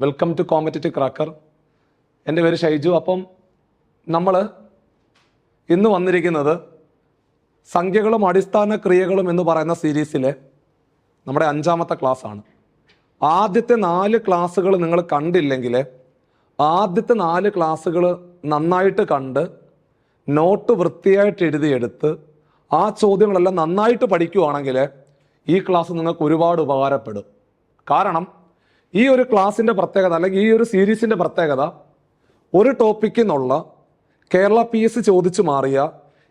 Welcome to competitive cracker എന്റെ പേര് ഷൈജു. അപ്പം നമ്മൾ ഇന്ന് വന്നിരിക്കുന്നത് സംഖ്യകളും അടിസ്ഥാന ക്രിയകളും എന്ന് പറയുന്ന സീരീസിലെ നമ്മുടെ അഞ്ചാമത്തെ ക്ലാസ് ആണ്. ആദ്യത്തെ നാല് ക്ലാസ്സുകൾ നിങ്ങൾ കണ്ടില്ലെങ്കിൽ ആദ്യത്തെ നാല് ക്ലാസ്സുകൾ നന്നായിട്ട് കണ്ട് നോട്ട് വൃത്തിയായിട്ട് എഴുതിയെടുത്ത് ആ ചോദ്യങ്ങളെല്ലാം നന്നായിട്ട് പഠിക്കുവാണെങ്കിൽ ഈ ക്ലാസ് നിങ്ങൾക്ക് ഒരുപാട് ഉപകാരപ്പെടും. കാരണം ഈ ഒരു ക്ലാസ്സിന്റെ പ്രത്യേകത അല്ലെങ്കിൽ ഈ ഒരു സീരീസിന്റെ പ്രത്യേകത ഒരു ടോപ്പിക്കിൽ നിന്നുള്ള കേരള പി എസ് ചോദിച്ചു മാറിയ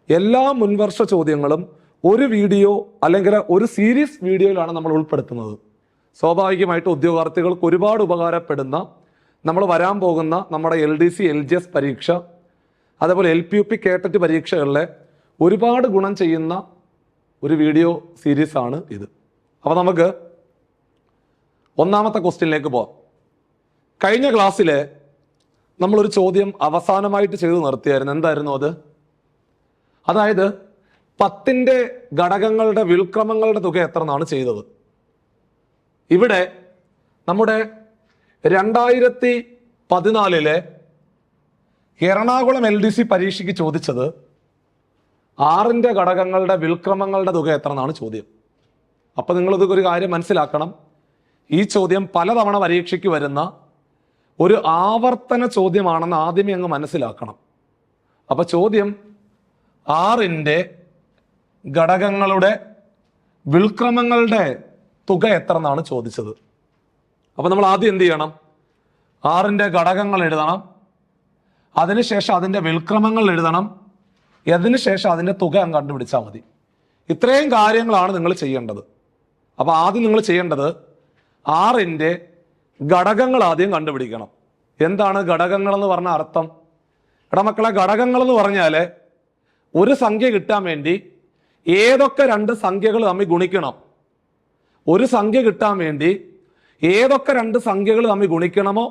എല്ലാ മുൻവർഷ ചോദ്യങ്ങളും ഒരു വീഡിയോ അല്ലെങ്കിൽ ഒരു സീരീസ് വീഡിയോയിലാണ് നമ്മൾ ഉൾപ്പെടുത്തുന്നത്. സ്വാഭാവികമായിട്ട് ഉദ്യോഗാർത്ഥികൾക്ക് ഒരുപാട് ഉപകാരപ്പെടുന്ന നമ്മൾ വരാൻ പോകുന്ന നമ്മുടെ L D C L G S പരീക്ഷ അതേപോലെ എൽ പി യു പി കേട്ടറ്റ് പരീക്ഷകളിലെ ഒരുപാട് ഗുണം ചെയ്യുന്ന ഒരു വീഡിയോ സീരീസാണ് ഇത്. അപ്പോൾ നമുക്ക് ഒന്നാമത്തെ ക്വസ്റ്റ്യനിലേക്ക് പോവാം. കഴിഞ്ഞ ക്ലാസ്സിലെ നമ്മളൊരു ചോദ്യം അവസാനമായിട്ട് ചെയ്തു നിർത്തിയായിരുന്നു. എന്തായിരുന്നു അത്? അതായത് പത്തിന്റെ ഘടകങ്ങളുടെ വിൽക്രമങ്ങളുടെ തുക എത്ര എന്നാണ് ചെയ്തത്? ഇവിടെ നമ്മുടെ രണ്ടായിരത്തി പതിനാലിലെ എറണാകുളം എൽ ഡി സി പരീക്ഷയ്ക്ക് ചോദിച്ചത് ആറിന്റെ ഘടകങ്ങളുടെ വിൽക്രമങ്ങളുടെ തുക എത്ര എന്നാണ് ചോദ്യം. അപ്പം നിങ്ങളിതൊക്കെ ഒരു കാര്യം മനസ്സിലാക്കണം. ഈ ചോദ്യം പലതവണ പരീക്ഷയ്ക്ക് വരുന്ന ഒരു ആവർത്തന ചോദ്യമാണെന്ന് ആദ്യമേ അങ്ങ് മനസ്സിലാക്കണം. അപ്പൊ ചോദ്യം ആറിന്റെ ഘടകങ്ങളുടെ വിൽക്രമങ്ങളുടെ തുക എത്ര എന്നാണ് ചോദിച്ചത്. അപ്പൊ നമ്മൾ ആദ്യം എന്ത് ചെയ്യണം? ആറിന്റെ ഘടകങ്ങൾ എഴുതണം. അതിനുശേഷം അതിന്റെ വിൽക്രമങ്ങൾ എഴുതണം. അതിനുശേഷം അതിന്റെ തുക അങ്ങ് കണ്ടുപിടിച്ചാൽ മതി. ഇത്രയും കാര്യങ്ങളാണ് നിങ്ങൾ ചെയ്യേണ്ടത്. അപ്പൊ ആദ്യം നിങ്ങൾ ചെയ്യേണ്ടത് ആറിന്റെ ഘടകങ്ങൾ ആദ്യം കണ്ടുപിടിക്കണം. എന്താണ് ഘടകങ്ങൾ എന്ന് പറഞ്ഞ അർത്ഥം? എടാ മക്കളെ ഘടകങ്ങൾ എന്ന് പറഞ്ഞാൽ ഒരു സംഖ്യ കിട്ടാൻ വേണ്ടി ഏതൊക്കെ രണ്ട് സംഖ്യകൾ തമ്മിൽ ഗുണിക്കണം? ഒരു സംഖ്യ കിട്ടാൻ വേണ്ടി ഏതൊക്കെ രണ്ട് സംഖ്യകൾ തമ്മിൽ ഗുണിക്കണമോ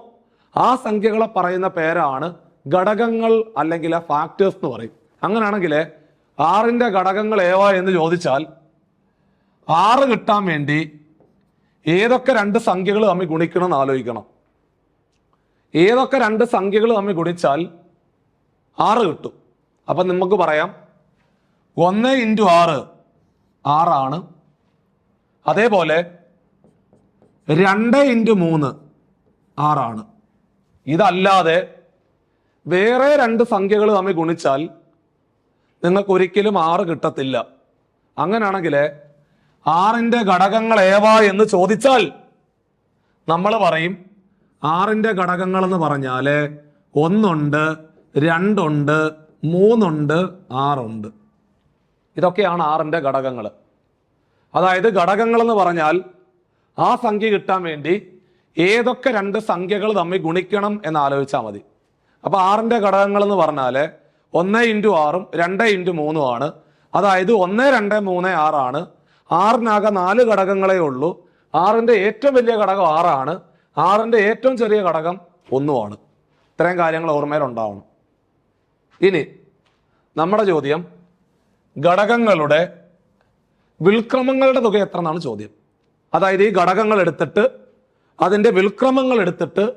ആ സംഖ്യകളെ പറയുന്ന പേരാണ് ഘടകങ്ങൾ അല്ലെങ്കിൽ ഫാക്ടേഴ്സ് എന്ന് പറയും. അങ്ങനെയാണെങ്കിൽ ആറിന്റെ ഘടകങ്ങൾ ഏവ എന്ന് ചോദിച്ചാൽ ആറ് കിട്ടാൻ വേണ്ടി ഏതൊക്കെ രണ്ട് സംഖ്യകൾ തമ്മിൽ ഗുണിക്കണം എന്ന് ആലോചിക്കണം. ഏതൊക്കെ രണ്ട് സംഖ്യകൾ തമ്മിൽ ഗുണിച്ചാൽ ആറ് കിട്ടും. അപ്പം നമുക്ക് പറയാം. ഒന്ന് ഇന്റു ആറ് ആറാണ്. അതേപോലെ രണ്ട് ഇന്റു മൂന്ന് ആറാണ്. ഇതല്ലാതെ വേറെ രണ്ട് സംഖ്യകൾ തമ്മിൽ ഗുണിച്ചാൽ നിങ്ങൾക്ക് ഒരിക്കലും ആറ് കിട്ടത്തില്ല. അങ്ങനെയാണെങ്കിൽ ആറിന്റെ ഘടകങ്ങൾ ഏവാ എന്ന് ചോദിച്ചാൽ നമ്മൾ പറയും ആറിന്റെ ഘടകങ്ങൾ എന്ന് പറഞ്ഞാൽ ഒന്നുണ്ട് രണ്ടുണ്ട് മൂന്നുണ്ട് ആറുണ്ട്. ഇതൊക്കെയാണ് ആറിന്റെ ഘടകങ്ങൾ അതായത് ഘടകങ്ങൾ എന്ന് പറഞ്ഞാൽ ആ സംഖ്യ കിട്ടാൻ വേണ്ടി ഏതൊക്കെ രണ്ട് സംഖ്യകൾ തമ്മിൽ ഗുണിക്കണം എന്ന് ആലോചിച്ചാൽ മതി. അപ്പൊ ആറിന്റെ ഘടകങ്ങൾ എന്ന് പറഞ്ഞാൽ ഒന്ന് ഇന്റു ആറും രണ്ട് ഇന്റു മൂന്നും ആണ്. അതായത് ഒന്ന് രണ്ട് മൂന്ന് ആറാണ്. ആറിനാകെ നാല് ഘടകങ്ങളേ ഉള്ളൂ. ആറിന്റെ ഏറ്റവും വലിയ ഘടകം ആറാണ്. ആറിന്റെ ഏറ്റവും ചെറിയ ഘടകം ഒന്നുമാണ്. ഇത്രയും കാര്യങ്ങൾ ഓർമ്മയിലുണ്ടാവണം. ഇനി നമ്മുടെ ചോദ്യം ഘടകങ്ങളുടെ വിൽക്രമങ്ങളുടെ തുക എത്ര എന്നാണ് ചോദ്യം. അതായത് ഈ ഘടകങ്ങൾ എടുത്തിട്ട് അതിന്റെ വിൽക്രമങ്ങൾ എടുത്തിട്ട്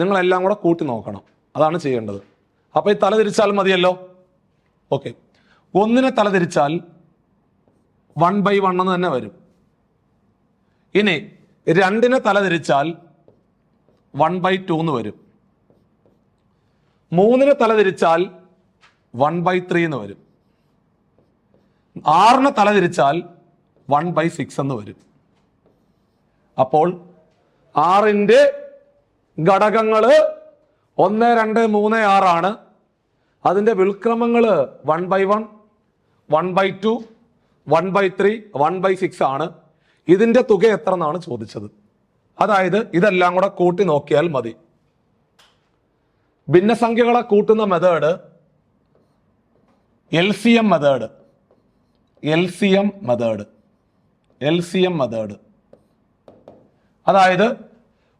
നിങ്ങളെല്ലാം കൂടെ കൂട്ടി നോക്കണം. അതാണ് ചെയ്യേണ്ടത്. അപ്പോൾ ഈ തല തിരിച്ചാൽ മതിയല്ലോ? ഓക്കെ. ഒന്നിനെ തല തിരിച്ചാൽ വൺ ബൈ വൺ എന്ന് തന്നെ വരും. ഇനി രണ്ടിനെ തലതിരിച്ചാൽ വൺ ബൈ ടു എന്ന് വരും. മൂന്നിനെ തലതിരിച്ചാൽ വൺ ബൈ ത്രീ എന്ന് വരും. ആറിനെ തലതിരിച്ചാൽ വൺ ബൈ സിക്സ് എന്ന് വരും. അപ്പോൾ ആറിന്റെ ഘടകങ്ങൾ ഒന്ന് രണ്ട് മൂന്ന് ആറാണ്. അതിന്റെ വിൽക്രമങ്ങൾ one by one one by two one by three one by six ആണ്. ഇതിന്റെ തുക എത്ര എന്നാണ് ചോദിച്ചത്. അതായത് ഇതെല്ലാം കൂടെ കൂട്ടി നോക്കിയാൽ മതി. ഭിന്നസംഖ്യകളെ കൂട്ടുന്ന method L C M method L C M method L C M method അതായത്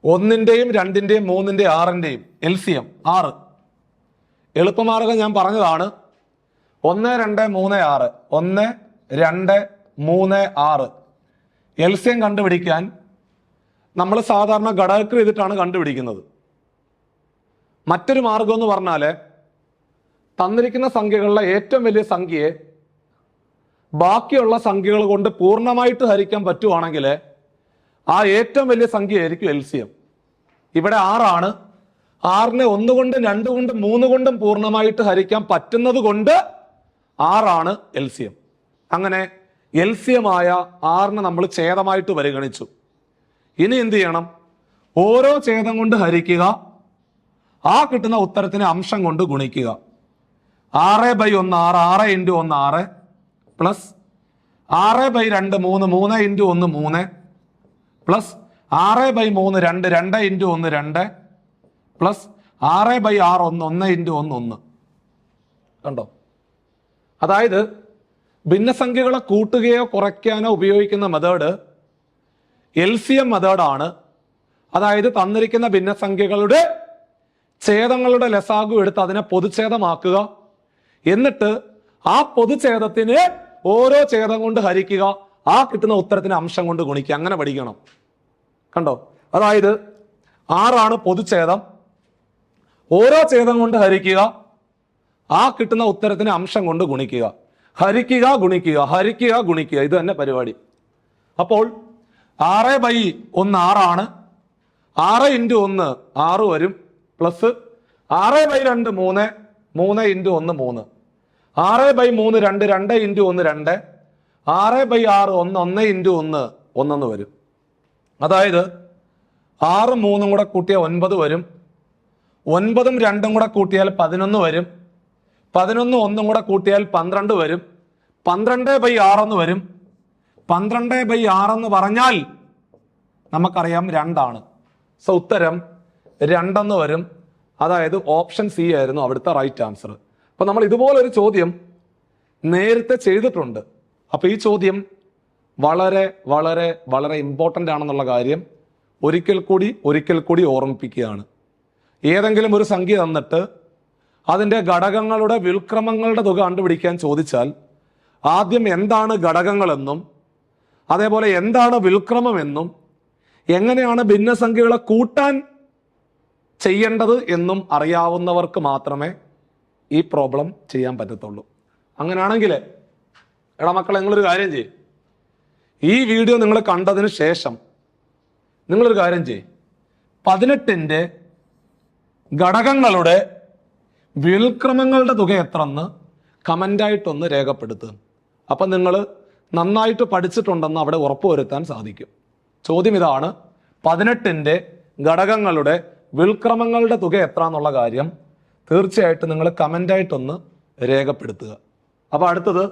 ഒന്നിന്റെയും രണ്ടിന്റെയും മൂന്നിന്റെയും ആറിന്റെയും എൽ സി എം ആറ്. എളുപ്പമാർഗം ഞാൻ പറഞ്ഞതാണ്. ഒന്ന് രണ്ട് മൂന്ന് ആറ്. ഒന്ന് രണ്ട് മൂന്ന് ആറ്. എൽ സി എം കണ്ടുപിടിക്കാൻ നമ്മൾ സാധാരണ ഘടകക്രിയ ചെയ്തിട്ടാണ് കണ്ടുപിടിക്കുന്നത്. മറ്റൊരു മാർഗം എന്ന് പറഞ്ഞാൽ തന്നിരിക്കുന്ന സംഖ്യകളിലെ ഏറ്റവും വലിയ സംഖ്യയെ ബാക്കിയുള്ള സംഖ്യകൾ കൊണ്ട് പൂർണമായിട്ട് ഹരിക്കാൻ പറ്റുവാണെങ്കിൽ ആ ഏറ്റവും വലിയ സംഖ്യയായിരിക്കും എൽ സി എം ഇവിടെ ആറാണ്. ആറിനെ ഒന്നുകൊണ്ടും രണ്ടു കൊണ്ടും മൂന്ന് കൊണ്ടും പൂർണമായിട്ട് ഹരിക്കാൻ പറ്റുന്നത് കൊണ്ട് ആറാണ് എൽ സി എം അങ്ങനെ എൽ സി എം ആയ ആറിനെ നമ്മൾ ഛേദമായിട്ട് പരിഗണിച്ചു. ഇനി എന്ത് ചെയ്യണം? ഓരോ ഛേദം കൊണ്ട് ഹരിക്കുക ആ കിട്ടുന്ന ഉത്തരത്തിന് അംശം കൊണ്ട് ഗുണിക്കുക. ആറ് ബൈ ഒന്ന് ആറ് ആറ് ഇന്റു ഒന്ന് ആറ് പ്ലസ് ആറ് ബൈ രണ്ട് മൂന്ന് മൂന്ന് ഇന്റു ഒന്ന് മൂന്ന് പ്ലസ് ആറ് ബൈ മൂന്ന് രണ്ട് രണ്ട് ഇന്റു ഒന്ന് രണ്ട് പ്ലസ് ആറ് ബൈ ആറ് ഒന്ന് ഒന്ന് ഇന്റു ഒന്ന് ഒന്ന്. കണ്ടോ? അതായത് ഭിന്നസംഖ്യകളെ കൂട്ടുകയോ കുറയ്ക്കാനോ ഉപയോഗിക്കുന്ന മെത്തേഡ് എൽ സി എം മെത്തേഡാണ് അതായത് തന്നിരിക്കുന്ന ഭിന്നസംഖ്യകളുടെ ഛേദങ്ങളുടെ ലസാഗു എടുത്ത് അതിനെ പൊതുഛേദമാക്കുക. എന്നിട്ട് ആ പൊതുഛേദത്തിന് ഓരോ ഛേദം കൊണ്ട് ഹരിക്കുക. ആ കിട്ടുന്ന ഉത്തരത്തിന് അംശം കൊണ്ട് ഗുണിക്കുക. അങ്ങനെ പഠിക്കണം. കണ്ടോ? അതായത് ആറാണ് പൊതുഛേദം. ഓരോ ഛേദം കൊണ്ട് ഹരിക്കുക. ആ കിട്ടുന്ന ഉത്തരത്തിന് അംശം കൊണ്ട് ഗുണിക്കുക. ഹരിക്കുക ഗുണിക്കുക ഹരിക്കുക ഗുണിക്കുക. ഇത് തന്നെ പരിപാടി. അപ്പോൾ ആറ് ബൈ ഒന്ന് ആറാണ്. ആറ് ഇന്റു ഒന്ന് ആറ് വരും. പ്ലസ് ആറ് ബൈ രണ്ട് മൂന്ന് മൂന്ന് ഇന്റു ഒന്ന് മൂന്ന്. ആറ് ബൈ മൂന്ന് രണ്ട് രണ്ട് ഇന്റു ഒന്ന് രണ്ട്. ആറ് ബൈ ആറ് ഒന്ന് ഒന്ന് ഇന്റു ഒന്ന് ഒന്നെന്ന് വരും. അതായത് ആറ് മൂന്നും കൂടെ കൂട്ടിയാൽ ഒൻപത് വരും. ഒൻപതും രണ്ടും കൂടെ കൂട്ടിയാൽ പതിനൊന്ന് വരും. പതിനൊന്ന് ഒന്നും കൂടെ കൂട്ടിയാൽ പന്ത്രണ്ട് വരും. പന്ത്രണ്ട് ബൈ ആറെന്ന് വരും. പന്ത്രണ്ട് ബൈ ആറെന്ന് പറഞ്ഞാൽ നമുക്കറിയാം രണ്ടാണ്. സോ ഉത്തരം രണ്ടെന്ന് വരും. അതായത് ഓപ്ഷൻ സി ആയിരുന്നു അവിടുത്തെ റൈറ്റ് ആൻസർ അപ്പൊ നമ്മൾ ഇതുപോലെ ഒരു ചോദ്യം നേരത്തെ ചെയ്തിട്ടുണ്ട്. അപ്പോൾ ഈ ചോദ്യം വളരെ വളരെ വളരെ ഇമ്പോർട്ടന്റ് ആണെന്നുള്ള കാര്യം ഒരിക്കൽ കൂടി ഒരിക്കൽ കൂടി ഓർമ്മിപ്പിക്കുകയാണ്. ഏതെങ്കിലും ഒരു സംഖ്യ തന്നിട്ട് അതിന്റെ ഘടകങ്ങളുടെ വിൽക്രമങ്ങളുടെ തുക കണ്ടുപിടിക്കാൻ ചോദിച്ചാൽ ആദ്യം എന്താണ് ഘടകങ്ങളെന്നും അതേപോലെ എന്താണ് വിൽക്രമമെന്നും എങ്ങനെയാണ് ഭിന്നസംഖ്യകളെ കൂട്ടാൻ ചെയ്യേണ്ടത് എന്നും അറിയാവുന്നവർക്ക് മാത്രമേ ഈ പ്രോബ്ലം ചെയ്യാൻ പറ്റത്തുള്ളൂ. അങ്ങനെയാണെങ്കിൽ എടാ മക്കളെ നിങ്ങളൊരു കാര്യം ചെയ്യും. ഈ വീഡിയോ നിങ്ങൾ കണ്ടതിന് ശേഷം നിങ്ങളൊരു കാര്യം ചെയ്യും. പതിനെട്ടിന്റെ ഘടകങ്ങളുടെ വിൽക്രമങ്ങളുടെ തുക എത്രന്ന് കമന്റായിട്ടൊന്ന് രേഖപ്പെടുത്തുക അപ്പം നിങ്ങൾ നന്നായിട്ട് പഠിച്ചിട്ടുണ്ടെന്ന് അവിടെ ഉറപ്പുവരുത്താൻ സാധിക്കും. ചോദ്യം ഇതാണ് പതിനെട്ടിന്റെ ഘടകങ്ങളുടെ വിൽക്രമങ്ങളുടെ തുക എത്ര എന്നുള്ള കാര്യം തീർച്ചയായിട്ടും നിങ്ങൾ കമന്റായിട്ടൊന്ന് രേഖപ്പെടുത്തുക. അപ്പോൾ അടുത്തത്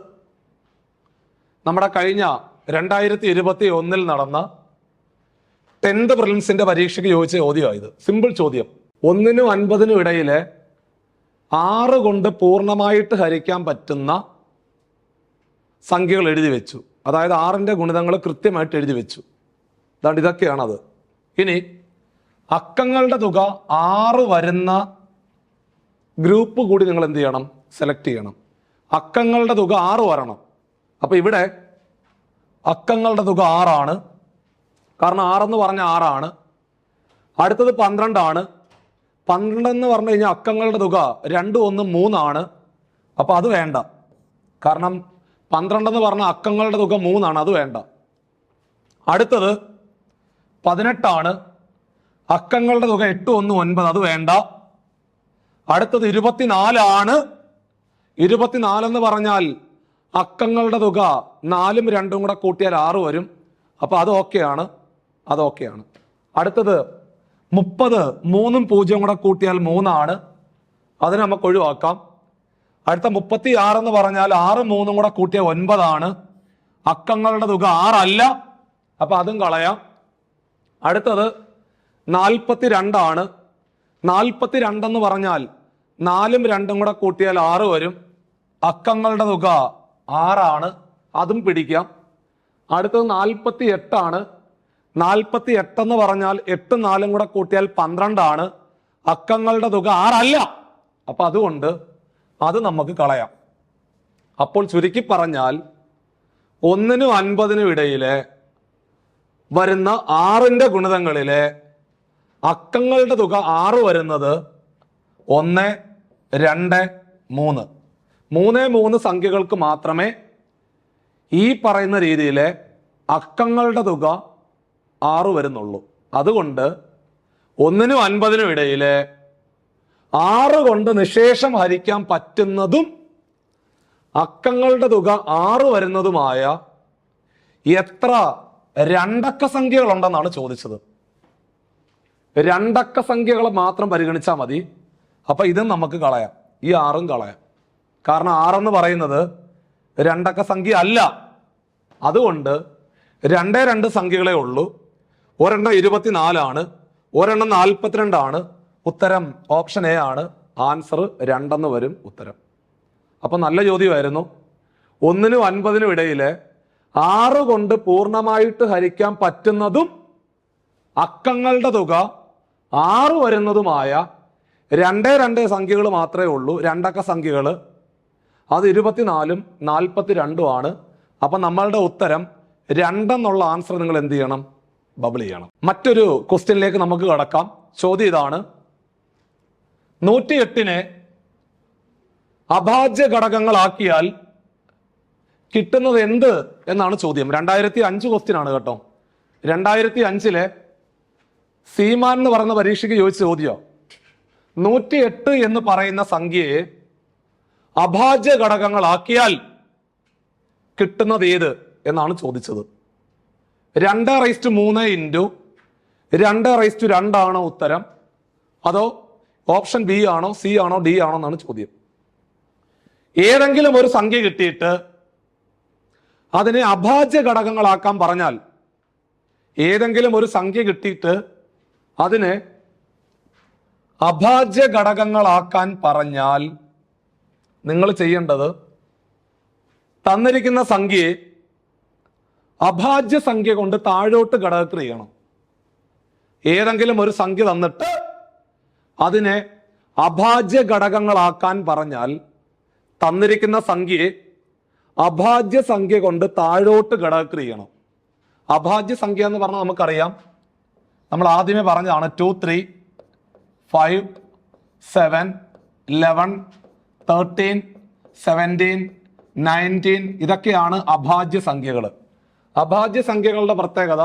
നമ്മുടെ കഴിഞ്ഞ രണ്ടായിരത്തി ഇരുപത്തി ഒന്നിൽ നടന്ന ടെൻത്ത് പ്രിലിംസിന്റെ പരീക്ഷയ്ക്ക് ചോദിച്ച ചോദ്യമാണ് ഇത്. സിമ്പിൾ ചോദ്യം. ഒന്നിനും അൻപതിനും ഇടയിലെ ആറ് കൊണ്ട് പൂർണമായിട്ട് ഹരിക്കാൻ പറ്റുന്ന സംഖ്യകൾ എഴുതി വെച്ചു. അതായത് ആറിന്റെ ഗുണിതങ്ങൾ കൃത്യമായിട്ട് എഴുതി വെച്ചു. അതാണ്ട് ഇതൊക്കെയാണത്. ഇനി അക്കങ്ങളുടെ തുക ആറ് വരുന്ന ഗ്രൂപ്പ് കൂടി നിങ്ങൾ എന്ത് ചെയ്യണം? സെലക്ട് ചെയ്യണം. അക്കങ്ങളുടെ തുക ആറ് വരണം. അപ്പോൾ ഇവിടെ അക്കങ്ങളുടെ തുക ആറാണ്. കാരണം ആറെന്ന് പറഞ്ഞ ആറാണ്. അടുത്തത് പന്ത്രണ്ടാണ്. പന്ത്രണ്ട് എന്ന് പറഞ്ഞു കഴിഞ്ഞാൽ അക്കങ്ങളുടെ തുക രണ്ട് ഒന്ന് മൂന്നാണ്. അപ്പൊ അത് വേണ്ട. കാരണം പന്ത്രണ്ടെന്ന് പറഞ്ഞ അക്കങ്ങളുടെ തുക മൂന്നാണ് അത് വേണ്ട. അടുത്തത് പതിനെട്ടാണ്. അക്കങ്ങളുടെ തുക എട്ട് ഒന്ന് ഒൻപത് അത് വേണ്ട. അടുത്തത് ഇരുപത്തിനാലാണ്. ഇരുപത്തിനാലെന്ന് പറഞ്ഞാൽ അക്കങ്ങളുടെ തുക നാലും രണ്ടും കൂടെ കൂട്ടിയാൽ ആറ് വരും. അപ്പൊ അത് ഓക്കെയാണ്. അത് ഓക്കെയാണ്. അടുത്തത് മുപ്പത് മൂന്നും പൂജ്യം കൂടെ കൂട്ടിയാൽ മൂന്നാണ്. അതിന് നമുക്ക് ഒഴിവാക്കാം. അടുത്ത മുപ്പത്തി ആറ് എന്ന് പറഞ്ഞാൽ ആറ് മൂന്നും കൂടെ കൂട്ടിയ ഒൻപതാണ്. അക്കങ്ങളുടെ തുക ആറല്ല. അപ്പൊ അതും കളയാം. അടുത്തത് നാൽപ്പത്തി രണ്ടാണ് നാൽപ്പത്തി രണ്ടെന്ന് പറഞ്ഞാൽ നാലും രണ്ടും കൂടെ കൂട്ടിയാൽ ആറ് വരും. അക്കങ്ങളുടെ തുക ആറാണ്. അതും പിടിക്കാം. അടുത്തത് നാൽപ്പത്തി എട്ടാണ് നാൽപ്പത്തി എട്ടെന്ന് പറഞ്ഞാൽ എട്ട് നാലും കൂടെ കൂട്ടിയാൽ പന്ത്രണ്ടാണ്. അക്കങ്ങളുടെ തുക ആറല്ല. അപ്പൊ അതുകൊണ്ട് അത് നമുക്ക് കളയാം. അപ്പോൾ ചുരുക്കി പറഞ്ഞാൽ ഒന്നിനും അൻപതിനും ഇടയിലെ വരുന്ന ആറിന്റെ ഗുണിതങ്ങളിലെ അക്കങ്ങളുടെ തുക ആറ് വരുന്നത് ഒന്ന് രണ്ട് മൂന്ന്. മൂന്ന് മൂന്ന് സംഖ്യകൾക്ക് മാത്രമേ ഈ പറയുന്ന രീതിയിലെ അക്കങ്ങളുടെ തുക ആറ് വരുന്നുള്ളൂ. അതുകൊണ്ട് ഒന്നിനും അൻപതിനും ഇടയിലെ ആറ് കൊണ്ട് നിശേഷം ഹരിക്കാൻ പറ്റുന്നതും അക്കങ്ങളുടെ തുക ആറ് വരുന്നതുമായ എത്ര രണ്ടക്ക സംഖ്യകളുണ്ടെന്നാണ് ചോദിച്ചത്. രണ്ടക്ക സംഖ്യകളെ മാത്രം പരിഗണിച്ചാൽ മതി. അപ്പൊ ഇതും നമുക്ക് കളയാം. ഈ ആറും കളയാം. കാരണം ആറെന്ന് പറയുന്നത് രണ്ടക്ക സംഖ്യ അല്ല. അതുകൊണ്ട് രണ്ടേ രണ്ട് സംഖ്യകളെ ഉള്ളൂ. ഒരെണ്ണം ഇരുപത്തിനാലാണ് ഒരെണ്ണം നാൽപ്പത്തിരണ്ടാണ്. ഉത്തരം ഓപ്ഷൻ എ ആണ്. ആൻസർ രണ്ടെന്ന് വരും ഉത്തരം. അപ്പൊ നല്ല ചോദ്യമായിരുന്നു. ഒന്നിനും അൻപതിനും ഇടയിലെ ആറ് കൊണ്ട് പൂർണമായിട്ട് ഹരിക്കാൻ പറ്റുന്നതും അക്കങ്ങളുടെ തുക ആറ് വരുന്നതുമായ രണ്ടേ രണ്ടേ സംഖ്യകൾ മാത്രമേ ഉള്ളൂ. രണ്ടക്ക സംഖ്യകൾ അത് ഇരുപത്തിനാലും നാൽപ്പത്തി രണ്ടും ആണ്. അപ്പൊ നമ്മളുടെ ഉത്തരം രണ്ടെന്നുള്ള ആൻസർ നിങ്ങൾ എന്ത് ചെയ്യണം? ബബിൾ ചെയ്യണം. മറ്റൊരു ക്വസ്റ്റ്യനിലേക്ക് നമുക്ക് കടക്കാം. ചോദ്യം ഇതാണ്. നൂറ്റിയെട്ടിനെ അഭാജ്യ ഘടകങ്ങളാക്കിയാൽ കിട്ടുന്നത് എന്ത് എന്നാണ് ചോദ്യം. രണ്ടായിരത്തി അഞ്ച് ക്വസ്റ്റ്യൻ ആണ് കേട്ടോ. രണ്ടായിരത്തി അഞ്ചിലെ സീമാൻ എന്ന് പറയുന്ന പരീക്ഷയ്ക്ക് ചോദിച്ച ചോദ്യം? നൂറ്റി എട്ട് എന്ന് പറയുന്ന സംഖ്യയെ അഭാജ്യ ഘടകങ്ങളാക്കിയാൽ കിട്ടുന്നത് ഏത് എന്നാണ് ചോദിച്ചത്. രണ്ട് റൈസ്റ്റ് മൂന്ന് ഇന്റു രണ്ട് റൈസ്റ്റ് രണ്ടാണോ ഉത്തരം? അതോ ഓപ്ഷൻ ബി ആണോ സി ആണോ ഡി ആണോ എന്നാണ് ചോദ്യം. ഏതെങ്കിലും ഒരു സംഖ്യ കിട്ടിയിട്ട് അതിനെ അഭാജ്യ ഘടകങ്ങളാക്കാൻ പറഞ്ഞാൽ ഏതെങ്കിലും ഒരു സംഖ്യ കിട്ടിയിട്ട് അതിനെ അഭാജ്യ ഘടകങ്ങളാക്കാൻ പറഞ്ഞാൽ നിങ്ങൾ ചെയ്യേണ്ടത് തന്നിരിക്കുന്ന സംഖ്യയെ അഭാജ്യ സംഖ്യ കൊണ്ട് താഴോട്ട് ഘടകക്രിയ ചെയ്യണം. ഏതെങ്കിലും ഒരു സംഖ്യ തന്നിട്ട് അതിനെ അഭാജ്യ ഘടകങ്ങളാക്കാൻ പറഞ്ഞാൽ തന്നിരിക്കുന്ന സംഖ്യയെ അഭാജ്യ സംഖ്യ കൊണ്ട് താഴോട്ട് ഘടകക്രിയ ചെയ്യണം. അഭാജ്യ സംഖ്യ എന്ന് പറഞ്ഞാൽ നമുക്കറിയാം. നമ്മൾ ആദ്യമേ പറഞ്ഞതാണ് two three five seven eleven thirteen seventeen nineteen ഇതൊക്കെയാണ് അഭാജ്യ സംഖ്യകൾ അഭാജ്യ സംഖ്യകളുടെ പ്രത്യേകത.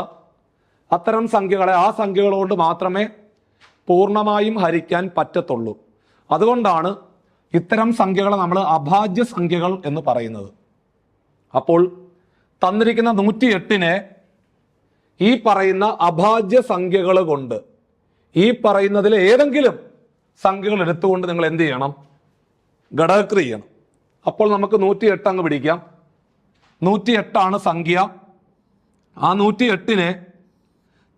അത്തരം സംഖ്യകളെ ആ സംഖ്യകൾ കൊണ്ട് മാത്രമേ പൂർണമായും ഹരിക്കാൻ പറ്റത്തുള്ളൂ. അതുകൊണ്ടാണ് ഇത്തരം സംഖ്യകളെ നമ്മൾ അഭാജ്യ സംഖ്യകൾ എന്ന് പറയുന്നത്. അപ്പോൾ തന്നിരിക്കുന്ന നൂറ്റി എട്ടിനെ ഈ പറയുന്ന അഭാജ്യ സംഖ്യകൾ കൊണ്ട് ഈ പറയുന്നതിൽ ഏതെങ്കിലും സംഖ്യകൾ എടുത്തുകൊണ്ട് നിങ്ങൾ എന്ത് ചെയ്യണം? ഘടകക്രിയ ചെയ്യണം. അപ്പോൾ നമുക്ക് നൂറ്റി എട്ട് അങ്ങ് പിടിക്കാം. നൂറ്റി എട്ടാണ് സംഖ്യ. ആ നൂറ്റി എട്ടിനെ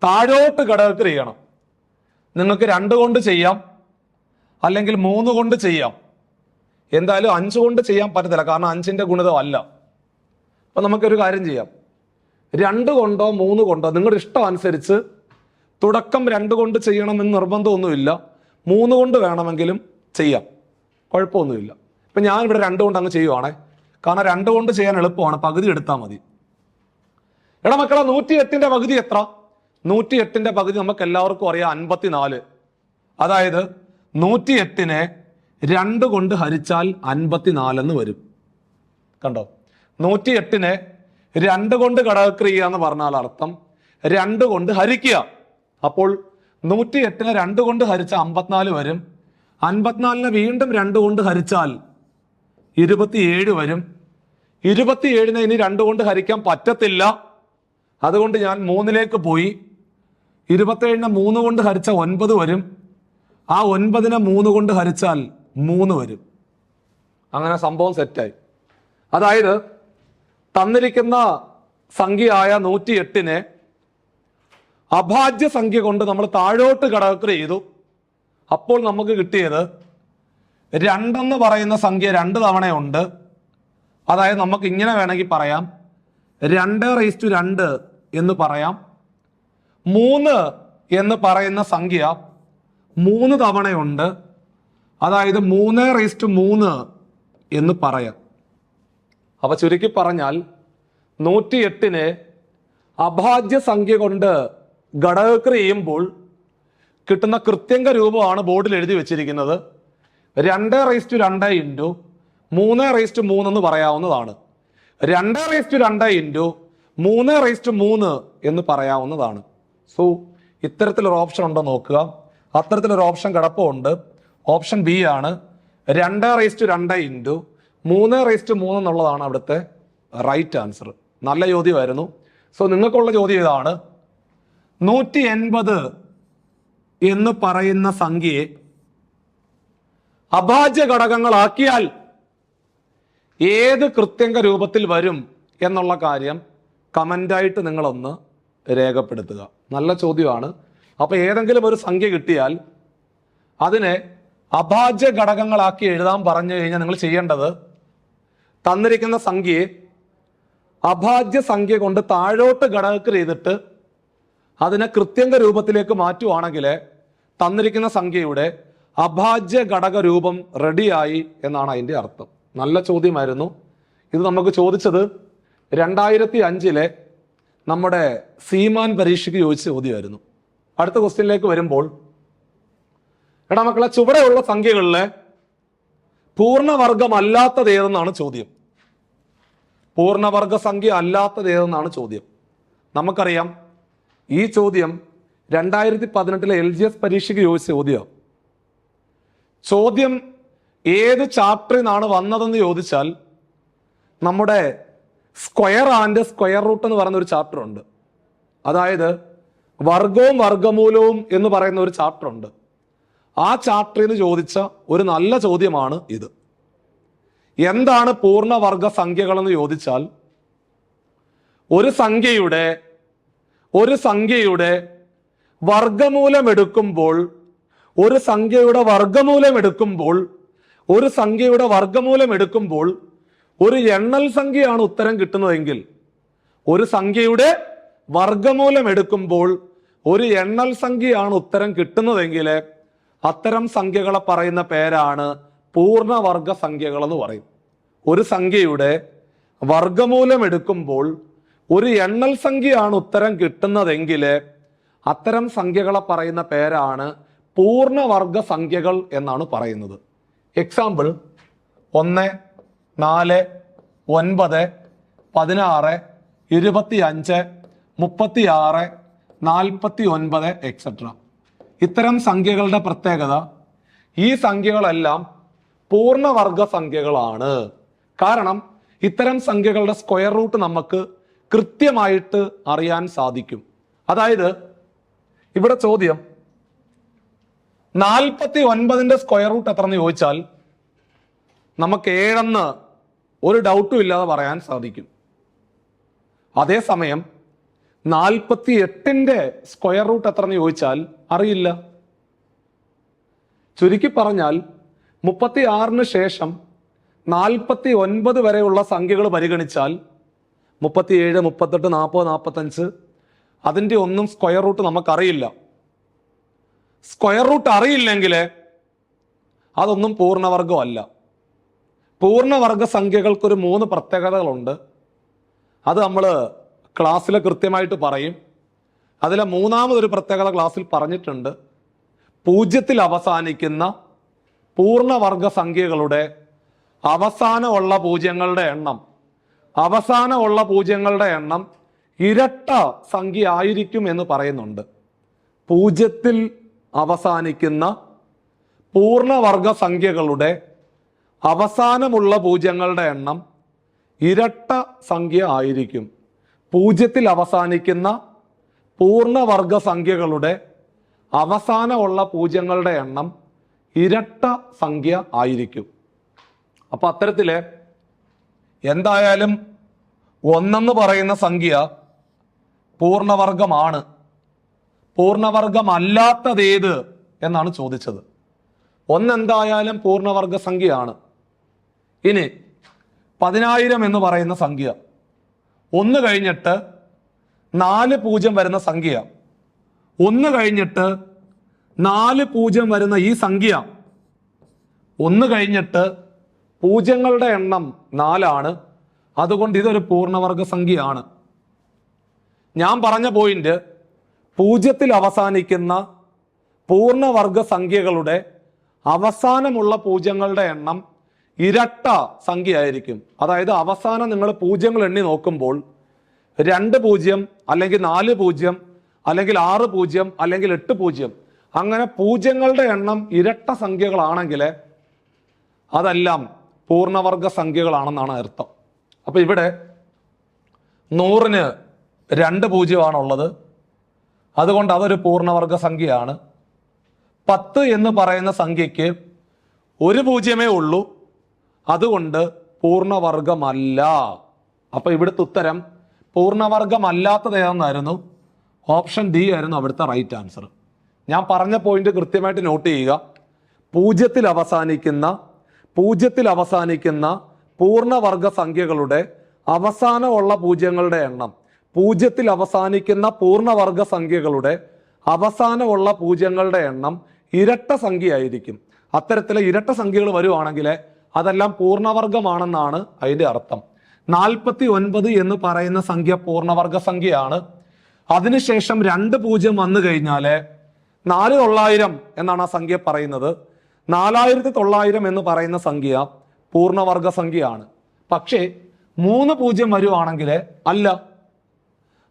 താഴോട്ട് ഘടകത്തിൽ ചെയ്യണം. നിങ്ങൾക്ക് രണ്ട് കൊണ്ട് ചെയ്യാം അല്ലെങ്കിൽ മൂന്ന് കൊണ്ട് ചെയ്യാം. എന്തായാലും അഞ്ച് കൊണ്ട് ചെയ്യാൻ പറ്റത്തില്ല കാരണം അഞ്ചിന്റെ ഗുണിതം അല്ല. അപ്പൊ നമുക്കൊരു കാര്യം ചെയ്യാം. രണ്ട് കൊണ്ടോ മൂന്ന് കൊണ്ടോ നിങ്ങളുടെ ഇഷ്ടം അനുസരിച്ച് തുടക്കം രണ്ട് കൊണ്ട് ചെയ്യണമെന്ന് നിർബന്ധമൊന്നുമില്ല. മൂന്ന് കൊണ്ട് വേണമെങ്കിലും ചെയ്യാം. കുഴപ്പമൊന്നുമില്ല. ഇപ്പൊ ഞാനിവിടെ രണ്ട് കൊണ്ട് അങ്ങ് ചെയ്യുവാണേ. കാരണം രണ്ട് കൊണ്ട് ചെയ്യാൻ എളുപ്പമാണ്. പകുതി എടുത്താൽ മതി. എടാ മക്കളെ നൂറ്റി എട്ടിന്റെ പകുതി എത്ര? നൂറ്റി എട്ടിന്റെ പകുതി നമുക്ക് എല്ലാവർക്കും അറിയാം അൻപത്തിനാല്. അതായത് നൂറ്റി എട്ടിനെ രണ്ട് കൊണ്ട് ഹരിച്ചാൽ അൻപത്തിനാലെന്ന് വരും. കണ്ടോ? നൂറ്റി എട്ടിനെ രണ്ട് കൊണ്ട് ഘടകക്രിയ എന്ന് പറഞ്ഞാൽ അർത്ഥം രണ്ട് കൊണ്ട് ഹരിക്കുക. അപ്പോൾ നൂറ്റി എട്ടിനെ രണ്ട് കൊണ്ട് ഹരിച്ച അമ്പത്തിനാല് വരും. അൻപത്തിനാലിനെ വീണ്ടും രണ്ട് കൊണ്ട് ഹരിച്ചാൽ ഇരുപത്തിയേഴ് വരും. ഇരുപത്തിയേഴിനെ ഇനി രണ്ട് കൊണ്ട് ഹരിക്കാൻ പറ്റത്തില്ല. അതുകൊണ്ട് ഞാൻ മൂന്നിലേക്ക് പോയി. ഇരുപത്തേഴിന് മൂന്ന് കൊണ്ട് ഹരിച്ച ഒൻപത് വരും. ആ ഒൻപതിനെ മൂന്ന് കൊണ്ട് ഹരിച്ചാൽ മൂന്ന് വരും. അങ്ങനെ സംഭവം സെറ്റായി. അതായത് തന്നിരിക്കുന്ന സംഖ്യയായ നൂറ്റി എട്ടിനെ അഭാജ്യ സംഖ്യ കൊണ്ട് നമ്മൾ താഴോട്ട് ഘടകക്രിയ ചെയ്തു. അപ്പോൾ നമുക്ക് കിട്ടിയത് രണ്ടെന്ന് പറയുന്ന സംഖ്യ രണ്ട് തവണയുണ്ട്. അതായത് നമുക്ക് ഇങ്ങനെ വേണമെങ്കിൽ പറയാം. രണ്ട് റേസ് ടു രണ്ട് എന്ന് പറയാം. മൂന്ന് എന്ന് പറയുന്ന സംഖ്യ മൂന്ന് തവണയുണ്ട്. അതായത് മൂന്ന് റേസ് ടു മൂന്ന് എന്ന് പറയാം. അപ്പൊ ചുരുക്കി പറഞ്ഞാൽ നൂറ്റി എട്ടിനെ അഭാജ്യ സംഖ്യ കൊണ്ട് ഘടകക്രിയ ചെയ്യുമ്പോൾ കിട്ടുന്ന കൃത്യങ്ക രൂപമാണ് ബോർഡിൽ എഴുതി വെച്ചിരിക്കുന്നത്. രണ്ട് റേസ് ടു രണ്ട് ഇന്റു മൂന്ന് റേസ് ടു മൂന്ന് എന്ന് പറയാവുന്നതാണ്. രണ്ട് റേസ് ടു രണ്ട് ഇന്റു മൂന്ന് റേസ് ടു മൂന്ന് എന്ന് പറയാവുന്നതാണ്. സോ ഇത്തരത്തിലൊരു ഓപ്ഷൻ ഉണ്ടോ നോക്കുക. അത്തരത്തിലൊരു ഓപ്ഷൻ കിടപ്പുണ്ട്. ഓപ്ഷൻ ബി ആണ്. രണ്ട് റേസ് ടു രണ്ട് ഇന്റു മൂന്ന് റേസ് ടു മൂന്ന് എന്നുള്ളതാണ് അവിടുത്തെ റൈറ്റ് ആൻസർ നല്ല ചോദ്യമായിരുന്നു. സോ നിങ്ങൾക്കുള്ള ചോദ്യം ഇതാണ്. നൂറ്റി എൺപത് എന്ന് പറയുന്ന സംഖ്യയെ അഭാജ്യ ഘടകങ്ങളാക്കിയാൽ ഏത് കൃത്യങ്ക രൂപത്തിൽ വരും എന്നുള്ള കാര്യം കമന്റായിട്ട് നിങ്ങളൊന്ന് രേഖപ്പെടുത്തുക. നല്ല ചോദ്യമാണ്. അപ്പോൾ ഏതെങ്കിലും ഒരു സംഖ്യ കിട്ടിയാൽ അതിനെ അഭാജ്യ ഘടകങ്ങളാക്കി എഴുതാൻ പറഞ്ഞു കഴിഞ്ഞാൽ നിങ്ങൾ ചെയ്യേണ്ടത് തന്നിരിക്കുന്ന സംഖ്യയെ അഭാജ്യ സംഖ്യ കൊണ്ട് താഴോട്ട് ഘടകത്തിൽ ചെയ്തിട്ട് അതിനെ കൃത്യങ്ക രൂപത്തിലേക്ക് മാറ്റുവാണെങ്കിൽ തന്നിരിക്കുന്ന സംഖ്യയുടെ അഭാജ്യ ഘടക രൂപം റെഡിയായി എന്നാണ് അതിന്റെ അർത്ഥം. നല്ല ചോദ്യമായിരുന്നു. ഇത് നമുക്ക് ചോദിച്ചത് രണ്ടായിരത്തി അഞ്ചിലെ നമ്മുടെ സീമാൻ പരീക്ഷയ്ക്ക് ചോദിച്ച ചോദ്യമായിരുന്നു. അടുത്ത ക്വസ്റ്റ്യനിലേക്ക് വരുമ്പോൾ എടാ മക്കളെ ചുവടെയുള്ള സംഖ്യകളിലെ പൂർണവർഗമല്ലാത്തത് ഏതെന്നാണ് ചോദ്യം. പൂർണവർഗ സംഖ്യ അല്ലാത്തത് ഏതെന്നാണ് ചോദ്യം. നമുക്കറിയാം ഈ ചോദ്യം രണ്ടായിരത്തി പതിനെട്ടിലെ എൽ ജി എസ് പരീക്ഷയ്ക്ക് ചോദിച്ച ചോദ്യം ചോദ്യം ഏത് ചാപ്റ്ററിൽ നിന്നാണ് വന്നതെന്ന് ചോദിച്ചാൽ നമ്മുടെ സ്ക്വയർ ആൻഡ് സ്ക്വയർ റൂട്ട് എന്ന് പറയുന്ന ഒരു ചാപ്റ്റർ ഉണ്ട്. അതായത് വർഗവും വർഗമൂലവും എന്ന് പറയുന്ന ഒരു ചാപ്റ്റർ ഉണ്ട്. ആ ചാപ്റ്ററിൽ നിന്ന് ചോദിച്ച ഒരു നല്ല ചോദ്യമാണ് ഇത്. എന്താണ് പൂർണവർഗ സംഖ്യകളെന്ന് ചോദിച്ചാൽ ഒരു സംഖ്യയുടെ ഒരു സംഖ്യയുടെ വർഗമൂലം എടുക്കുമ്പോൾ ഒരു സംഖ്യയുടെ വർഗമൂലം എടുക്കുമ്പോൾ ഒരു സംഖ്യയുടെ വർഗമൂലം എടുക്കുമ്പോൾ ഒരു എണ്ണൽ സംഖ്യയാണ് ഉത്തരം കിട്ടുന്നതെങ്കിൽ ഒരു സംഖ്യയുടെ വർഗമൂലം എടുക്കുമ്പോൾ ഒരു എണ്ണൽ സംഖ്യയാണ് ഉത്തരം കിട്ടുന്നതെങ്കിൽ അത്തരം സംഖ്യകളെ പറയുന്ന പേരാണ് പൂർണവർഗ സംഖ്യകൾ എന്ന് പറയും. ഒരു സംഖ്യയുടെ വർഗമൂലം എടുക്കുമ്പോൾ ഒരു എണ്ണൽ സംഖ്യയാണ് ഉത്തരം കിട്ടുന്നതെങ്കിൽ അത്തരം സംഖ്യകളെ പറയുന്ന പേരാണ് പൂർണവർഗ സംഖ്യകൾ എന്നാണ് പറയുന്നത്. എക്സാമ്പിൾ ഒന്ന് നാല് ഒൻപത് പതിനാറ് ഇരുപത്തി അഞ്ച് മുപ്പത്തി ആറ് നാൽപ്പത്തി ഒൻപത് എക്സെട്ര ഇത്തരം സംഖ്യകളുടെ പ്രത്യേകത ഈ സംഖ്യകളെല്ലാം പൂർണവർഗ സംഖ്യകളാണ്. കാരണം ഇത്തരം സംഖ്യകളുടെ സ്ക്വയർ റൂട്ട് നമുക്ക് കൃത്യമായിട്ട് അറിയാൻ സാധിക്കും. അതായത് ഇവിടെ ചോദ്യം നാൽപ്പത്തി ഒൻപതിന്റെ സ്ക്വയർ റൂട്ട് എത്രയെന്ന് ചോദിച്ചാൽ നമുക്ക് ഏഴെന്ന് ഒരു ഡൗട്ടും ഇല്ലാതെ പറയാൻ സാധിക്കും. അതേസമയം നാൽപ്പത്തി എട്ടിന്റെ സ്ക്വയർ റൂട്ട് എത്രയെന്ന് ചോദിച്ചാൽ അറിയില്ല. ചുരുക്കി പറഞ്ഞാൽ മുപ്പത്തി ആറിന് ശേഷം നാൽപ്പത്തി ഒൻപത് വരെയുള്ള സംഖ്യകൾ പരിഗണിച്ചാൽ മുപ്പത്തിയേഴ് മുപ്പത്തെട്ട് നാൽപ്പത് നാൽപ്പത്തഞ്ച് അതിന്റെ ഒന്നും സ്ക്വയർ റൂട്ട് നമുക്കറിയില്ല. സ്ക്വയർ റൂട്ട് അറിയില്ലെങ്കിൽ അതൊന്നും പൂർണവർഗമല്ല പൂർണവർഗ സംഖ്യകൾക്കൊരു മൂന്ന് പ്രത്യേകതകളുണ്ട്. അത് നമ്മൾ ക്ലാസ്സിൽ കൃത്യമായിട്ട് പറയും. അതിലെ മൂന്നാമതൊരു പ്രത്യേകത ക്ലാസ്സിൽ പറഞ്ഞിട്ടുണ്ട്. പൂജ്യത്തിൽ അവസാനിക്കുന്ന പൂർണവർഗ സംഖ്യകളുടെ അവസാനമുള്ള പൂജ്യങ്ങളുടെ എണ്ണം അവസാനമുള്ള പൂജ്യങ്ങളുടെ എണ്ണം ഇരട്ട സംഖ്യ ആയിരിക്കും എന്ന് പറയുന്നുണ്ട്. പൂജ്യത്തിൽ അവസാനിക്കുന്ന പൂർണവർഗ സംഖ്യകളുടെ അവസാനമുള്ള പൂജ്യങ്ങളുടെ എണ്ണം ഇരട്ട സംഖ്യ ആയിരിക്കും. പൂജ്യത്തിൽ അവസാനിക്കുന്ന പൂർണവർഗ സംഖ്യകളുടെ അവസാനമുള്ള പൂജ്യങ്ങളുടെ എണ്ണം ഇരട്ട സംഖ്യ ആയിരിക്കും. അപ്പൊ അത്തരത്തിൽ എന്തായാലും ഒന്നെന്ന് പറയുന്ന സംഖ്യ പൂർണവർഗമാണ് പൂർണവർഗമല്ലാത്തതേത് എന്നാണ് ചോദിച്ചത്. ഒന്നെന്തായാലും പൂർണവർഗ സംഖ്യയാണ്. ഇനി പതിനായിരം എന്ന് പറയുന്ന സംഖ്യ. ഒന്ന് കഴിഞ്ഞിട്ട് നാല് പൂജ്യം വരുന്ന സംഖ്യ. ഒന്ന് കഴിഞ്ഞിട്ട് നാല് പൂജ്യം വരുന്ന ഈ സംഖ്യ. ഒന്ന് കഴിഞ്ഞിട്ട് പൂജ്യങ്ങളുടെ എണ്ണം നാലാണ്. അതുകൊണ്ട് ഇതൊരു പൂർണവർഗ സംഖ്യയാണ്. ഞാൻ പറഞ്ഞ പോയിന്റ് പൂജ്യത്തിൽ അവസാനിക്കുന്ന പൂർണവർഗ സംഖ്യകളുടെ അവസാനമുള്ള പൂജ്യങ്ങളുടെ എണ്ണം ഇരട്ട സംഖ്യയായിരിക്കും. അതായത് അവസാനം നിങ്ങൾ പൂജ്യങ്ങൾ എണ്ണി നോക്കുമ്പോൾ രണ്ട് പൂജ്യം അല്ലെങ്കിൽ നാല് പൂജ്യം അല്ലെങ്കിൽ ആറ് പൂജ്യം അല്ലെങ്കിൽ എട്ട് പൂജ്യം അങ്ങനെ പൂജ്യങ്ങളുടെ എണ്ണം ഇരട്ട സംഖ്യകളാണെങ്കിൽ അതെല്ലാം പൂർണവർഗ സംഖ്യകളാണെന്നാണ് അർത്ഥം. അപ്പൊ ഇവിടെ നൂറിന് രണ്ട് പൂജ്യമാണുള്ളത്. അതുകൊണ്ട് അതൊരു പൂർണവർഗ സംഖ്യയാണ്. പത്ത് എന്ന് പറയുന്ന സംഖ്യയ്ക്ക് ഒരു പൂജ്യമേ ഉള്ളൂ. അതുകൊണ്ട് പൂർണവർഗമല്ല അപ്പൊ ഇവിടുത്തെ ഉത്തരം പൂർണവർഗമല്ലാത്തത് ഏതെന്നായിരുന്നു ഓപ്ഷൻ ഡി ആയിരുന്നു അവിടുത്തെ റൈറ്റ് ആൻസർ ഞാൻ പറഞ്ഞ പോയിന്റ് കൃത്യമായിട്ട് നോട്ട് ചെയ്യുക. പൂജ്യത്തിൽ അവസാനിക്കുന്ന പൂജ്യത്തിൽ അവസാനിക്കുന്ന പൂർണവർഗ സംഖ്യകളുടെ അവസാനമുള്ള പൂജ്യങ്ങളുടെ എണ്ണം പൂജ്യത്തിൽ അവസാനിക്കുന്ന പൂർണവർഗ സംഖ്യകളുടെ അവസാനമുള്ള പൂജ്യങ്ങളുടെ എണ്ണം ഇരട്ട സംഖ്യയായിരിക്കും. അത്തരത്തിലെ ഇരട്ട സംഖ്യകൾ വരുവാണെങ്കിൽ അതെല്ലാം പൂർണവർഗമാണെന്നാണ് അതിന്റെ അർത്ഥം. നാൽപ്പത്തി ഒൻപത് എന്ന് പറയുന്ന സംഖ്യ പൂർണവർഗ സംഖ്യയാണ്. അതിനുശേഷം രണ്ട് പൂജ്യം വന്നു കഴിഞ്ഞാൽ നാല് തൊള്ളായിരം എന്നാണ് ആ സംഖ്യ പറയുന്നത്. നാലായിരത്തി തൊള്ളായിരം എന്ന് പറയുന്ന സംഖ്യ പൂർണവർഗ സംഖ്യയാണ്. പക്ഷേ മൂന്ന് പൂജ്യം വരുവാണെങ്കിൽ അല്ല.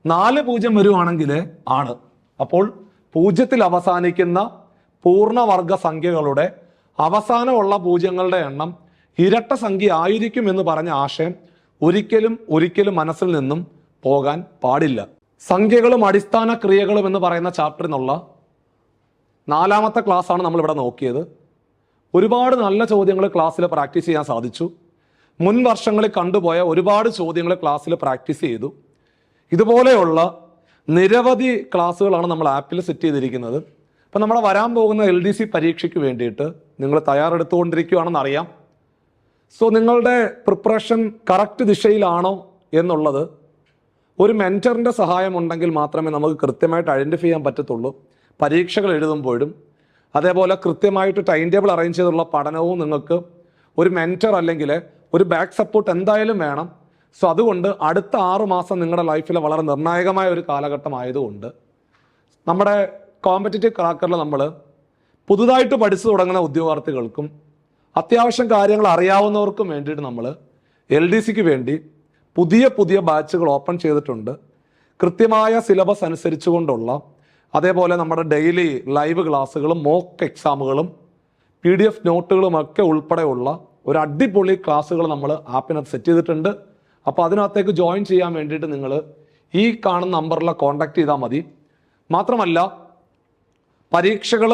നാല് പൂജ്യം വരുവാണെങ്കിൽ ആണ്. അപ്പോൾ പൂജ്യത്തിൽ അവസാനിക്കുന്ന പൂർണവർഗ സംഖ്യകളുടെ അവസാനമുള്ള പൂജ്യങ്ങളുടെ എണ്ണം ഇരട്ട സംഖ്യ ആയിരിക്കും എന്ന് പറഞ്ഞ ആശയം ഒരിക്കലും ഒരിക്കലും മനസ്സിൽ നിന്നും പോകാൻ പാടില്ല. സംഖ്യകളും അടിസ്ഥാന ക്രിയകളും എന്ന് പറയുന്ന ചാപ്റ്ററിൽ നിന്നുള്ള നാലാമത്തെ ക്ലാസ് ആണ് നമ്മൾ ഇവിടെ നോക്കിയത്. ഒരുപാട് നല്ല ചോദ്യങ്ങൾ ക്ലാസ്സിൽ പ്രാക്ടീസ് ചെയ്യാൻ സാധിച്ചു. മുൻ വർഷങ്ങളിൽ കണ്ടുപോയ ഒരുപാട് ചോദ്യങ്ങൾ ക്ലാസ്സിൽ പ്രാക്ടീസ് ചെയ്തു. ഇതുപോലെയുള്ള നിരവധി ക്ലാസ്സുകളാണ് നമ്മൾ ആപ്പിൽ സെറ്റ് ചെയ്തിരിക്കുന്നത്. അപ്പം നമ്മുടെ വരാൻ പോകുന്ന എൽ ഡി സി പരീക്ഷയ്ക്ക് വേണ്ടിയിട്ട് നിങ്ങൾ തയ്യാറെടുത്തുകൊണ്ടിരിക്കുകയാണെന്ന് അറിയാം. സോ നിങ്ങളുടെ പ്രിപ്പറേഷൻ കറക്റ്റ് ദിശയിലാണോ എന്നുള്ളത് ഒരു മെന്ററിന്റെ സഹായം ഉണ്ടെങ്കിൽ മാത്രമേ നമുക്ക് കൃത്യമായിട്ട് ഐഡന്റിഫൈ ചെയ്യാൻ പറ്റത്തുള്ളൂ. പരീക്ഷകൾ എഴുതുമ്പോഴും അതേപോലെ കൃത്യമായിട്ട് ടൈം ടേബിൾ അറേഞ്ച് ചെയ്തുള്ള പഠനവും നിങ്ങൾക്ക് ഒരു മെന്റർ അല്ലെങ്കിൽ ഒരു ബാക്ക് സപ്പോർട്ട് എന്തായാലും വേണം. സോ അതുകൊണ്ട് അടുത്ത ആറു മാസം നിങ്ങളുടെ ലൈഫിലെ വളരെ നിർണായകമായ ഒരു കാലഘട്ടം ആയതുകൊണ്ട് നമ്മുടെ കോമ്പറ്റേറ്റീവ് ക്രാക്കറിൽ നമ്മൾ പുതുതായിട്ട് പഠിച്ചു തുടങ്ങുന്ന ഉദ്യോഗാർത്ഥികൾക്കും അത്യാവശ്യം കാര്യങ്ങൾ അറിയാവുന്നവർക്കും വേണ്ടിയിട്ട് നമ്മൾ എൽ ഡി സിക്ക് വേണ്ടി പുതിയ പുതിയ ബാച്ചുകൾ ഓപ്പൺ ചെയ്തിട്ടുണ്ട്. കൃത്യമായ സിലബസ് അനുസരിച്ചുകൊണ്ടുള്ള അതേപോലെ നമ്മുടെ ഡെയിലി ലൈവ് ക്ലാസ്സുകളും മോക്ക് എക്സാമുകളും പി ഡി എഫ് നോട്ടുകളും ഒക്കെ ഉൾപ്പെടെയുള്ള ഒരു അടിപൊളി ക്ലാസ്സുകൾ നമ്മൾ ആപ്പിനകത്ത് സെറ്റ് ചെയ്തിട്ടുണ്ട്. അപ്പോൾ അതിനകത്തേക്ക് ജോയിൻ ചെയ്യാൻ വേണ്ടിയിട്ട് നിങ്ങൾ ഈ കാണുന്ന നമ്പറിൽ കോൺടാക്ട് ചെയ്താൽ മതി. മാത്രമല്ല പരീക്ഷകൾ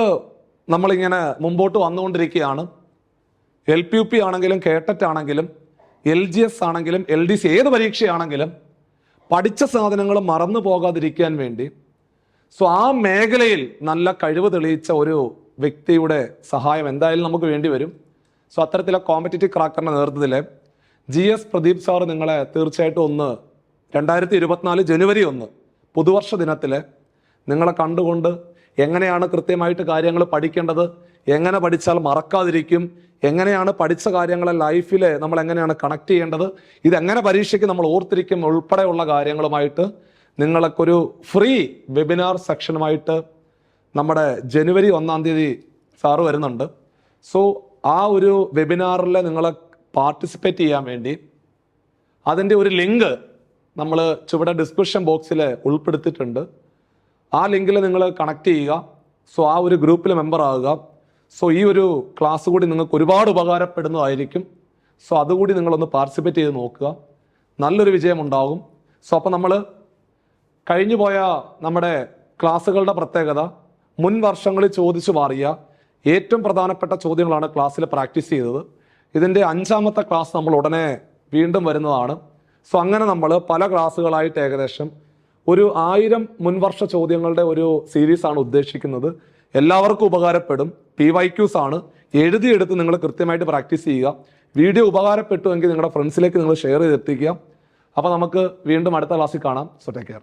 നമ്മളിങ്ങനെ മുമ്പോട്ട് വന്നുകൊണ്ടിരിക്കുകയാണ്. എൽ പി യു പി ആണെങ്കിലും കേട്ടറ്റ് ആണെങ്കിലും എൽ ജി എസ് ആണെങ്കിലും എൽ ഡി സി ഏത് പരീക്ഷയാണെങ്കിലും പഠിച്ച സാധനങ്ങൾ മറന്നു പോകാതിരിക്കാൻ വേണ്ടി സോ ആ മേഖലയിൽ നല്ല കഴിവ് തെളിയിച്ച ഒരു വ്യക്തിയുടെ സഹായം എന്തായാലും നമുക്ക് വേണ്ടി വരും. സോ അത്തരത്തിലെ കോമ്പറ്റേറ്റീവ് ക്രാക്കറിന്റെ നേതൃത്വത്തിൽ ജി എസ് പ്രദീപ് സാർ നിങ്ങളെ തീർച്ചയായിട്ടും ഒന്ന് രണ്ടായിരത്തി ഇരുപത്തിനാല് ജനുവരി ഒന്ന് പുതുവർഷ ദിനത്തിൽ നിങ്ങളെ കണ്ടുകൊണ്ട് എങ്ങനെയാണ് കൃത്യമായിട്ട് കാര്യങ്ങൾ പഠിക്കേണ്ടത് എങ്ങനെ പഠിച്ചാൽ മറക്കാതിരിക്കും എങ്ങനെയാണ് പഠിച്ച കാര്യങ്ങളെ ലൈഫിൽ നമ്മൾ എങ്ങനെയാണ് കണക്ട് ചെയ്യേണ്ടത്? ഇതെങ്ങനെ പരീക്ഷയ്ക്ക് നമ്മൾ ഓർത്തിരിക്കും ഉൾപ്പെടെയുള്ള കാര്യങ്ങളുമായിട്ട് നിങ്ങൾക്കൊരു ഫ്രീ വെബിനാർ സെക്ഷനുമായിട്ട് നമ്മുടെ ജനുവരി ഒന്നാം തീയതി സാറ് വരുന്നുണ്ട്. സോ ആ ഒരു വെബിനാറിൽ നിങ്ങളെ പാർട്ടിസിപ്പേറ്റ് ചെയ്യാൻ വേണ്ടി അതിന്റെ ഒരു ലിങ്ക് നമ്മൾ ചുവടെ ഡിസ്ക്രിപ്ഷൻ ബോക്സിൽ ഉൾപ്പെടുത്തിയിട്ടുണ്ട്. ആ ലിങ്കിൽ നിങ്ങൾ കണക്ട് ചെയ്യുക. സോ ആ ഒരു ഗ്രൂപ്പിൽ മെമ്പർ ആകുക സോ ഈ ഒരു ക്ലാസ് കൂടി നിങ്ങൾക്ക് ഒരുപാട് ഉപകാരപ്പെടുന്നതായിരിക്കും. സോ അതുകൂടി നിങ്ങളൊന്ന് പാർട്ടിസിപ്പേറ്റ് ചെയ്ത് നോക്കുക. നല്ലൊരു വിജയമുണ്ടാകും. സോ അപ്പോൾ നമ്മൾ കഴിഞ്ഞു പോയ നമ്മുടെ ക്ലാസ്സുകളുടെ പ്രത്യേകത മുൻ വർഷങ്ങളിൽ ചോദിച്ചു മാറിയ ഏറ്റവും പ്രധാനപ്പെട്ട ചോദ്യങ്ങളാണ് ക്ലാസ്സിൽ പ്രാക്ടീസ് ചെയ്തത്. ഇതിന്റെ അഞ്ചാമത്തെ ക്ലാസ് നമ്മൾ ഉടനെ വീണ്ടും വരുന്നതാണ്. സോ അങ്ങനെ നമ്മൾ പല ക്ലാസ്സുകളായിട്ട് ഏകദേശം ഒരു ആയിരം മുൻവർഷ ചോദ്യങ്ങളുടെ ഒരു സീരീസാണ് ഉദ്ദേശിക്കുന്നത്. എല്ലാവർക്കും ഉപകാരപ്പെടും. പി വൈ ക്യൂസ് ആണ്. എഴുതിയെടുത്ത് നിങ്ങൾ കൃത്യമായിട്ട് പ്രാക്ടീസ് ചെയ്യുക. വീഡിയോ ഉപകാരപ്പെട്ടുവെങ്കിൽ നിങ്ങളുടെ ഫ്രണ്ട്സിലേക്ക് നിങ്ങൾ ഷെയർ ചെയ്തെത്തിക്കുക. അപ്പോൾ നമുക്ക് വീണ്ടും അടുത്ത ക്ലാസ്സിൽ കാണാം. So take care